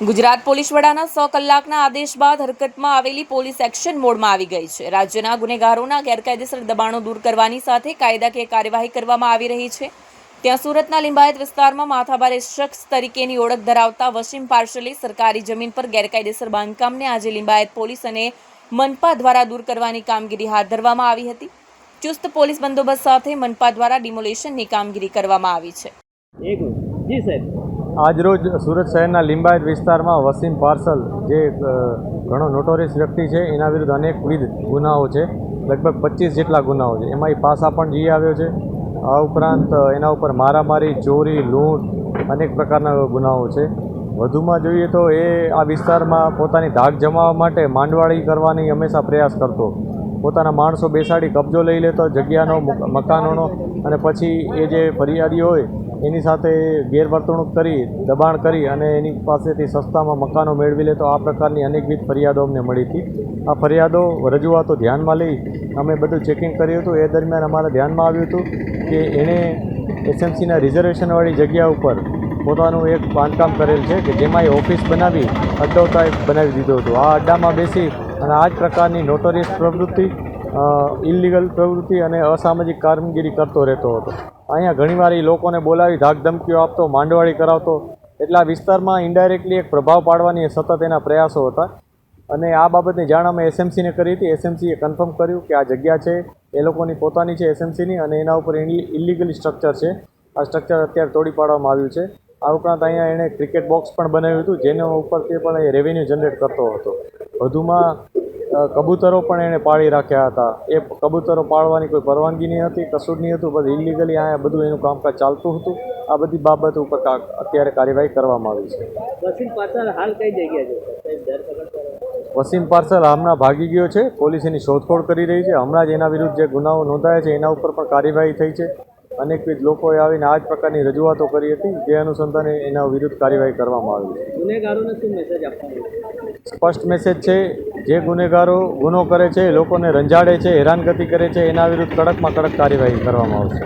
Gujarat police વડાના સો કલાકના આદેશ બાદ હરકતમાં આવેલી પોલીસ એક્શન મોડમાં આવી ગઈ છે. રાજ્યના ગુનેગારોના ગેરકાયદેસર દબાણો દૂર કરવાની સાથે કાયદાકીય કાર્યવાહી કરવામાં આવી રહી છે. ત્યાં સુરતના લિંબાયત વિસ્તારમાં માથાભારે શખ્સ તરીકેની ઓળખ ધરાવતા વસીમ પાર્શલે સરકારી જમીન પર ગેરકાયદેસર બાંધકામને આજે લિંબાયત પોલીસ અને મનપા દ્વારા દૂર કરવાની કામગીરી હાથ ધરવામાં આવી હતી. ચુસ્ત પોલીસ બંદોબસ્ત સાથે મનપા દ્વારા ડિમોલેશનની કામગીરી કરવામાં આવી છે. જી સાહેબ. આજરોજ સુરત શહેરના લિંબાયત વિસ્તારમાં વસીમ પાર્સલ, જે ઘણો નોટોરિયસ વ્યક્તિ છે, એના વિરુદ્ધ અનેકવિધ ગુનાઓ છે, લગભગ પચીસ જેટલા ગુનાઓ છે. એમાં એ પાસા પણ જઈ આવ્યો છે. આ ઉપરાંત એના ઉપર મારામારી, ચોરી, લૂંટ, અનેક પ્રકારના ગુનાઓ છે. વધુમાં જોઈએ તો એ આ વિસ્તારમાં પોતાની ધાક જમાવવા માટે માંડવાળી કરવાની હંમેશા પ્રયાસ કરતો. પોતાના માણસો બેસાડી કબજો લઈ લેતો, જગ્યાનો મકાનોનો અને પછી એ જે ફરિયાદી હોય એની સાથે ગેરવર્તણૂક કરી, દબાણ કરી અને એની પાસેથી સસ્તામાં મકાનો મેળવી લે તો આ પ્રકારની અનેકવિધ ફરિયાદો અમને મળી હતી. આ ફરિયાદો રજૂઆતો ધ્યાનમાં લઈ અમે બધું ચેકિંગ કર્યું હતું. એ દરમિયાન અમારા ધ્યાનમાં આવ્યું હતું કે એણે એસએમસીના રિઝર્વેશનવાળી જગ્યા ઉપર પોતાનું એક બાંધકામ કરેલ છે કે જેમાં એ ઓફિસ બનાવી અડ્ડો ટાઈપ બનાવી દીધો હતો. આ અડ્ડામાં બેસી અને આ જ પ્રકારની નોટોરિયસ પ્રવૃત્તિ ઇલિગલ પ્રવૃત્તિ અને અસામાજિક કામગીરી કરતો રહેતો હતો. અહીંયા ઘણીવાર એ લોકોને બોલાવી ધાક ધમકીઓ આપતો, માંડવાળી કરાવતો. એટલા વિસ્તારમાં ઇન્ડાયરેક્ટલી એક પ્રભાવ પાડવાની સતત એના પ્રયાસો હતા. અને આ બાબતની જાણ અમે એસએમસીને કરી હતી. એસએમસીએ કન્ફર્મ કર્યું કે આ જગ્યા છે, એ લોકોની પોતાની છે એસએમસીની અને એના ઉપર ઇલિગલી સ્ટ્રક્ચર છે. આ સ્ટ્રક્ચર અત્યારે તોડી પાડવામાં આવ્યું છે. આ ઉપરાંત અહીંયા એણે ક્રિકેટ બોક્સ પણ બનાવ્યું હતું, જેના ઉપરથી પણ એ રેવન્યુ જનરેટ કરતો હતો. વધુમાં કબૂતરો પણ એણે પાળી રાખ્યા હતા. એ કબૂતરો પાળવાની કોઈ પરવાનગી નહીં હતી કશું જ નહીં હતું બધું ઇલીગલી અહીંયા બધું એનું કામકાજ ચાલતું હતું. આ બધી બાબત ઉપર કા- અત્યારે કાર્યવાહી કરવામાં આવી છે. વસીમ પાર્સલ હાલ કઈ જગ્યા છે? વસીમ પાર્સલ હમણાં ભાગી ગયો છે પોલીસ એની શોધખોળ કરી રહી છે. હમણાં જ એના વિરુદ્ધ જે ગુનાઓ નોંધાયા છે એના ઉપર પણ કાર્યવાહી થઈ છે. અનેકવિધ લોકોએ આવીને આ જ પ્રકારની રજૂઆતો કરી હતી. જે અનુસંધાને એના વિરુદ્ધ કાર્યવાહી કરવામાં આવી છે. સ્પષ્ટ મેસેજ છે જે ગુનેગારો ગુનો કરે છે લોકોને રંજાડે છે, હેરાનગતિ કરે છે, એના વિરુદ્ધ કડકમાં કડક કાર્યવાહી કરવામાં આવશે.